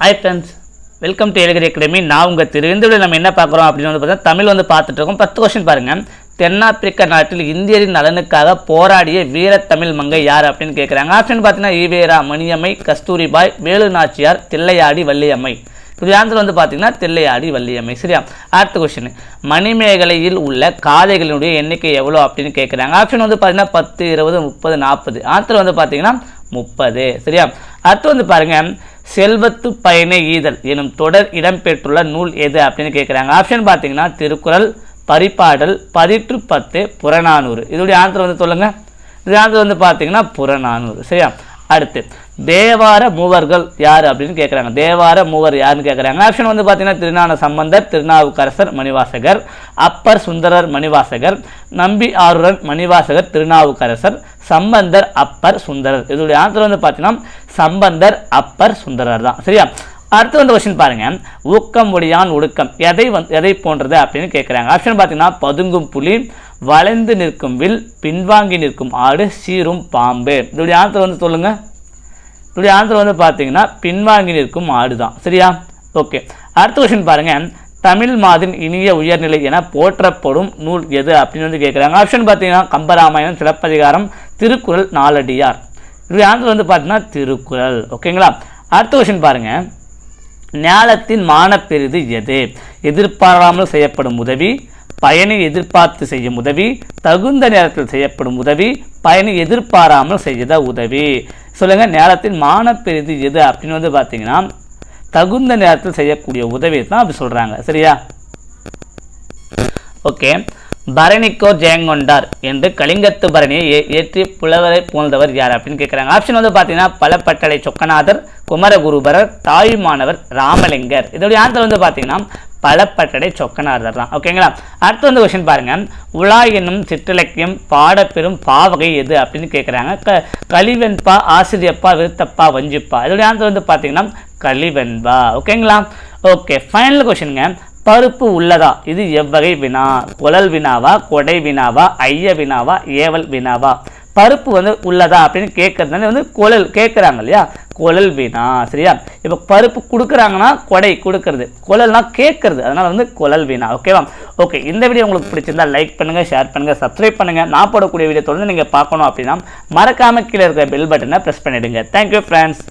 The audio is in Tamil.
ஹாய் ஃப்ரெண்ட்ஸ் வெல்கம் டு எழுகிற அகாடமி நான் உங்கள் திரு இந்த நம்ம என்ன பார்க்குறோம் அப்படின்னு வந்து பார்த்தீங்கன்னா தமிழ் வந்து பார்த்துட்டு இருக்கோம். பத்து கொஸ்டின் பாருங்கள் தென்னாப்பிரிக்க நாட்டில் இந்தியரின் நலனுக்காக போராடிய வீரத்தமிழ் மங்கை யார் அப்படின்னு கேட்குறாங்க ஆப்ஷன் பார்த்தீங்கன்னா ஈவேரா மணியம்மை கஸ்தூரிபாய் வேலு நாச்சியார் தில்லையாடி வள்ளியம்மை. இது ஆன்சர் வந்து பார்த்தீங்கன்னா தில்லையாடி வள்ளியம்மை. சரியா? அடுத்த கொஸ்டின் மணிமேகலையில் உள்ள காதைகளினுடைய எண்ணிக்கை எவ்வளோ அப்படின்னு கேட்குறாங்க ஆப்ஷன் வந்து பார்த்தீங்கன்னா பத்து இருபது முப்பது நாற்பது. ஆன்சர் வந்து பார்த்தீங்கன்னா முப்பது. சரியா? அடுத்து வந்து பாருங்கள் செல்வத்து பயனை ஈதல் எனும் தொடர் இடம்பெற்றுள்ள நூல் எது அப்படின்னு கேட்குறாங்க ஆப்ஷன் பார்த்தீங்கன்னா திருக்குறள் பரிபாடல் பதிற்று பத்து புறநானூறு. இதோடைய ஆன்சர் வந்து சொல்லுங்கள் இது ஆன்சர் வந்து பார்த்தீங்கன்னா புறநானூறு. சரியா? அடுத்து தேவார மூவர்கள் யார் அப்படின்னு கேட்குறாங்க தேவார மூவர் யாருன்னு கேட்குறாங்க ஆப்ஷன் வந்து பார்த்தீங்கன்னா திருநான சம்பந்தர் திருநாவுக்கரசர் மணிவாசகர் அப்பர் சுந்தரர் மணிவாசகர் நம்பி ஆருரன் மணிவாசகர் திருநாவுக்கரசர் சம்பந்தர் அப்பர் சுந்தரர். இதோடைய ஆன்சர் வந்து பார்த்தீங்கன்னா சம்பந்தர் அப்பர் சுந்தரர் தான். சரியா? அடுத்து வந்து கொஸ்டின் பாருங்க. ஊக்கம் ஒடியான் ஒடுக்கம். எதை வந்து எதை போன்றது அப்படின்னு கேட்குறாங்க ஆப்ஷன் பார்த்தீங்கன்னா பதுங்கும் புலி வளைந்து நிற்கும் வில் பின்வாங்கி நிற்கும் ஆடு சீரும் பாம்பு. இதோடைய ஆன்சர் வந்து சொல்லுங்க. இதோடைய ஆன்சர் வந்து பார்த்தீங்கன்னா பின்வாங்கி நிற்கும் ஆடு தான் சரியா? ஓகே அடுத்த கொஸ்டின் பாருங்க. தமிழ் மாதின் இனிய உயர்நிலை என போற்றப்படும் நூல் எது அப்படின்னு வந்து கேட்குறாங்க ஆப்ஷன் பார்த்தீங்கன்னா கம்பராமாயணம் சிலப்பதிகாரம் திருக்குறள் நாலடியார். இது ஆன்சர் வந்து பார்த்தீங்கன்னா திருக்குறள். ஓகேங்களா அடுத்த கொஸ்டின் பாருங்க. ஞாலத்தின் மானப்பெரிது எது? எதிர்பாராமல் செய்யப்படும் உதவி பயனை எதிர்பார்த்து செய்யும் உதவி தகுந்த நேரத்தில் செய்யப்படும் உதவி பயனை எதிர்பாராமல் செய்த உதவி. சொல்லுங்க நேரத்தின் மானப்பெரிது எது அப்படின்னு வந்து பார்த்தீங்கன்னா தகுந்த நேரத்தில் செய்யக்கூடிய உதவி தான் அப்படி சொல்கிறாங்க சரியா? ஓகே. பரணிக்கோ ஜெயங்கொண்டார் என்று கலிங்கத்து பரணியை ஏற்றி புலவரை புகழ்ந்தவர் யார் அப்படின்னு கேட்குறாங்க ஆப்ஷன் வந்து பார்த்தீங்கன்னா பலப்பட்டளை சொக்கநாதர் குமரகுருபரர் தாயுமானவர் ராமலிங்கர். இதோடைய ஆன்சர் வந்து பார்த்தீங்கன்னா பலப்பட்டடை சொக்கனார்தர் தான். ஓகேங்களா அடுத்து வந்து கொஸ்டின் பாருங்க. உலா என்னும் சிற்றிலக்கியம் பாடப்பெறும் பாவகை எது அப்படின்னு கேட்குறாங்க க கலிவெண்பா ஆசிரியப்பா விருத்தப்பா வஞ்சிப்பா. இதோட ஆன்சர் வந்து பார்த்தீங்கன்னா கலிவெண்பா ஓகேங்களா ஓகே ஃபைனல் கொஷினுங்க பருப்பு உள்ளதா? இது எவ்வகை வினா? குழல் வினாவா? கொடை வினாவா? ஐய வினாவா? ஏவல் வினாவா? பருப்பு வந்து உள்ளதா அப்படின்னு கேட்கறதுனால வந்து குழல் கேட்குறாங்க இல்லையா? குழல் வீணா சரியா? இப்போ பருப்பு கொடுக்குறாங்கன்னா கொடை கொடுக்கறது. குழல்னா கேட்கறது. அதனால் வந்து குழல் வீணா ஓகேவா ஓகே இந்த வீடியோ உங்களுக்கு பிடிச்சிருந்தா லைக் பண்ணுங்கள் ஷேர் பண்ணுங்கள் சப்ஸ்கிரைப் பண்ணுங்கள் நான் போடக்கூடிய வீடியோ தொடர்ந்து நீங்கள் பார்க்கணும் அப்படின்னா மறக்காம கீழே இருக்கிற பெல் பட்டனை ப்ரெஸ் பண்ணிவிடுங்க தேங்க்யூ ஃப்ரெண்ட்ஸ்